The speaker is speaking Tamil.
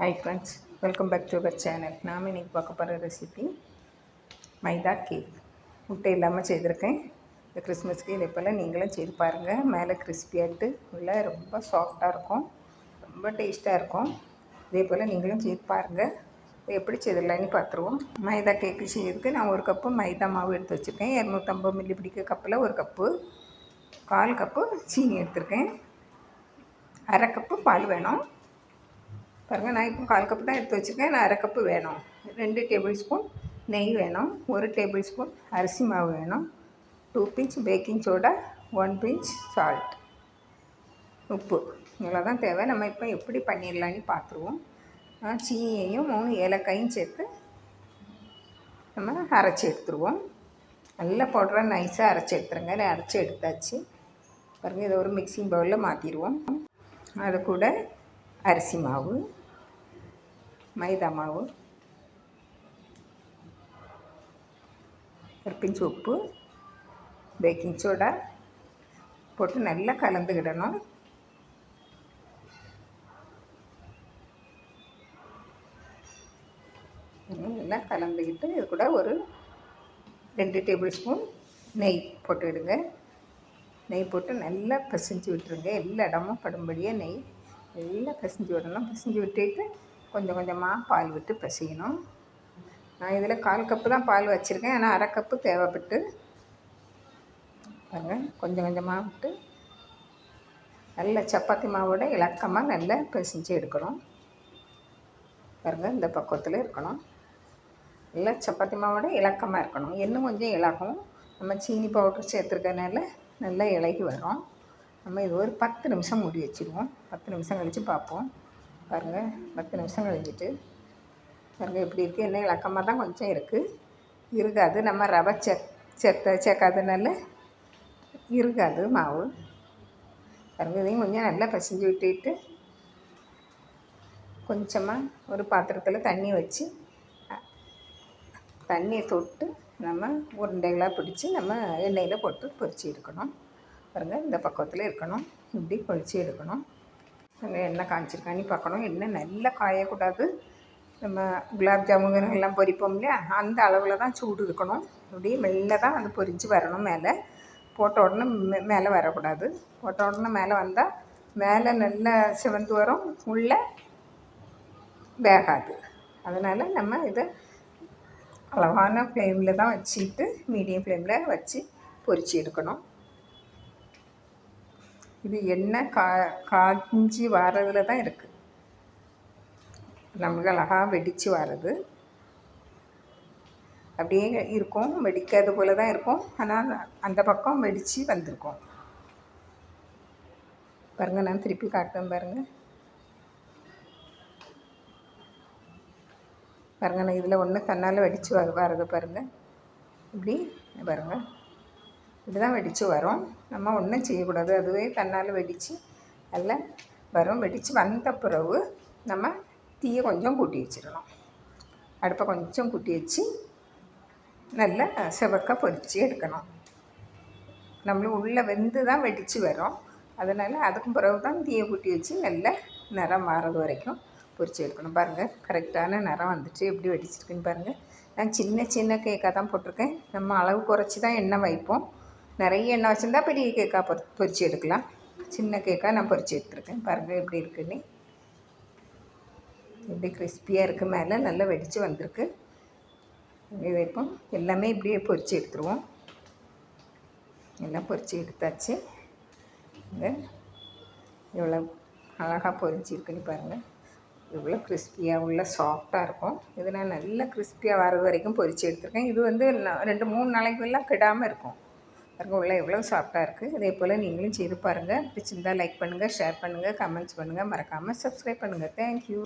Hi friends welcome back to our channel நாம் இன்றைக்கி பார்க்க போகிற ரெசிபி மைதா கேக் முட்டை இல்லாமல் செய்திருக்கேன். இந்த கிறிஸ்மஸ்க்கு இதே போல் நீங்களும் செய்து பாருங்கள் மேலே கிறிஸ்பியாட்டு உள்ளே ரொம்ப சாஃப்டாக இருக்கும். ரொம்ப டேஸ்ட்டாக இருக்கும். இதே போல் நீங்களும் செய்து பாருங்கள் எப்படி செய்திடலான்னு பார்த்துருவோம். மைதா கேக்கு செய்யறதுக்கு நான் ஒரு கப்பு மைதா மாவு எடுத்து வச்சுருக்கேன். இரநூத்தம்பது மில்லி பிடிக்க கப்பில் ஒரு கப்பு கால் கப்பு சீனி எடுத்திருக்கேன். அரை கப்பு பால் வேணும். பாருங்கள் நான் இப்போ கால் கப்பு தான் எடுத்து வச்சுருக்கேன். நான் அரை கப்பு வேணும். ரெண்டு டேபிள் ஸ்பூன் நெய் வேணும். ஒரு டேபிள் ஸ்பூன் அரிசி மாவு வேணும். Two pinch baking soda one pinch salt உப்பு. இவ்வளோ தான் தேவை. நம்ம இப்போ எப்படி பண்ணிடலான்னு பார்த்துருவோம். சீனியையும் மூணு ஏலக்காயும் சேர்த்து நம்ம அரைச்சி எடுத்துருவோம். நல்லா பவுடராக நைஸாக அரைச்சி எடுத்துருங்க. அரைச்சி எடுத்தாச்சு. பாருங்கள் இதை ஒரு மிக்சிங் பவுலில் மாற்றிடுவோம் அது கூட அரிசி மாவு. மைதா மாவு ஒரு பிஞ்சு உப்பு பேக்கிங் சோடா போட்டு நல்லா கலந்துக்கிடணும். நல்லா கலந்துக்கிட்டு இது கூட ஒரு ரெண்டு டேபிள் ஸ்பூன் நெய் போட்டுவிடுங்க. நெய் போட்டு நல்லா பிசைஞ்சு விட்டுருங்க. எல்லா இடமும் படும்படியாக நெய் நல்லா பிசைஞ்சு விடணும். பிசைஞ்சு விட்டுட்டு கொஞ்சம் கொஞ்சமாக பால் விட்டு பிசையணும். நான் இதில் கால் கப்பு தான் பால் வச்சுருக்கேன். ஆனால் அரை கப்பு தேவைப்பட்டு பாருங்கள் கொஞ்சம் கொஞ்சமாக விட்டு நல்ல சப்பாத்தி மாவோட இலக்கமாக நல்லா பிசைஞ்சு எடுக்கணும். பாருங்கள் இந்த பக்குவத்தில் இருக்கணும். நல்லா சப்பாத்தி மாவோட இலக்கமாக இருக்கணும். இன்னும் கொஞ்சம் இலகும். நம்ம சீனி பவுடர் சேர்த்துருக்கனால நல்லா இலகி வரும். நம்ம இது ஒரு பத்து நிமிஷம் மூடி வச்சுருவோம். பத்து நிமிஷம் கழித்து பார்ப்போம். பாருங்கள் பத்து நிமிஷம் கழிஞ்சிட்டு. பாருங்கள் இப்படி இருக்குது எண்ணெய் இலக்கமாக தான் கொஞ்சம் இருக்குது இருக்காது நம்ம ரவை செக் செத்த சேர்க்காதனால இருக்காது மாவு. பாருங்கள் இதையும் கொஞ்சம் நல்லா பசிஞ்சு விட்டுட்டு கொஞ்சமாக ஒரு பாத்திரத்தில் தண்ணி வச்சு தண்ணியை தொட்டு நம்ம உருண்டைகளாக பிடிச்சி நம்ம எண்ணெயில் போட்டு பொரிச்சு எடுக்கணும். பாருங்கள் இந்த பக்கத்தில் இருக்கணும். இப்படி பொரிச்சு எடுக்கணும். நம்ம எண்ணெய் காய்ச்சிருக்கான்னு பார்க்கணும். எண்ணெய் நல்லா காயக்கூடாது. நம்ம குலாப் ஜாமுன் எல்லாம் பொரிப்போம் இல்லையா? அந்த அளவில் தான் சூடு இருக்கணும். அப்படியே மெல்ல தான் அது பொரிஞ்சு வரணும் மேலே. போட்ட உடனே மே மேலே வரக்கூடாது. போட்ட உடனே மேலே வந்தால் மேலே நல்லா சிவந்து வரும். உள்ளே வேகாது. அதனால் நம்ம இதை அளவான ஃப்ளேமில் தான் வச்சுட்டு மீடியம் ஃப்ளேமில் வச்சு பொரிச்சு எடுக்கணும். இது எண்ணெய் கா காஞ்சி வரதில் தான் இருக்குது நமக்கு அழகாக வெடித்து வர்றது அப்படியே இருக்கும் வெடிக்காத போல தான் இருக்கும். ஆனால் அந்த பக்கம் வெடித்து வந்திருக்கோம். பாருங்கள் நான் திருப்பி காட்டேன் பாருங்கள் பாருங்கள் நான் இதில் ஒன்று தன்னால் வெடித்து வர வரது பாருங்கள் இப்படி பாருங்கள் இப்படி தான் வெடித்து வரும். நம்ம ஒன்றும் செய்யக்கூடாது. அதுவே தன்னால் வெடித்து நல்லா வரும். வெடித்து வந்த பிறகு நம்ம தீயை கொஞ்சம் கூட்டி வச்சிடணும் அடுப்பை கொஞ்சம் கூட்டி வச்சு நல்லா செவக்க பொரித்து எடுக்கணும். நம்மளும் உள்ளே வெந்து தான் வெடித்து வரும். அதனால் அதுக்கும் பிறகு தான் தீயை கூட்டி வச்சு நல்லா நிறம் மாறது வரைக்கும் பொரித்து எடுக்கணும். பாருங்கள் கரெக்டான நிறம் வந்துட்டு எப்படி வெடிச்சிருக்குன்னு பாருங்கள் நான் சின்ன சின்ன கேக்காக தான் போட்டிருக்கேன். நம்ம அளவு குறைச்சி தான் எண்ணெய் வைப்போம். நிறைய எண்ணெய் வச்சுருந்தா பெரிய கேக்காக பொ பொரித்து எடுக்கலாம். சின்ன கேக்காக நான் பொறிச்சு எடுத்துருக்கேன். பாருங்கள் எப்படி இருக்குன்னு. எப்படி கிறிஸ்பியாக இருக்குது மேலே நல்லா வெடித்து வந்திருக்கு. இப்போ எல்லாமே இப்படியே பொரித்து எடுத்துருவோம். எல்லாம் பொரித்து எடுத்தாச்சு. எவ்வளோ அழகாக பொரிச்சிருக்குன்னு பாருங்கள் இவ்வளோ கிறிஸ்பியாக உள்ள சாஃப்டாக இருக்கும். இது நான் நல்லா கிறிஸ்பியாக வர்றது வரைக்கும் பொறிச்சு எடுத்துருக்கேன். இது வந்து ரெண்டு மூணு நாளைக்குலாம் கெடாமல் இருக்கும். பாருங்கள் எவ்வளோ சாஃப்டாக இருக்குது இதே போல் நீங்களும் செய்து பாருங்கள் பிடிச்சிருந்தால் லைக் பண்ணுங்கள் ஷேர் பண்ணுங்கள் கமெண்ட்ஸ் பண்ணுங்கள் மறக்காமல் சப்ஸ்கிரைப் பண்ணுங்கள் தேங்க்யூ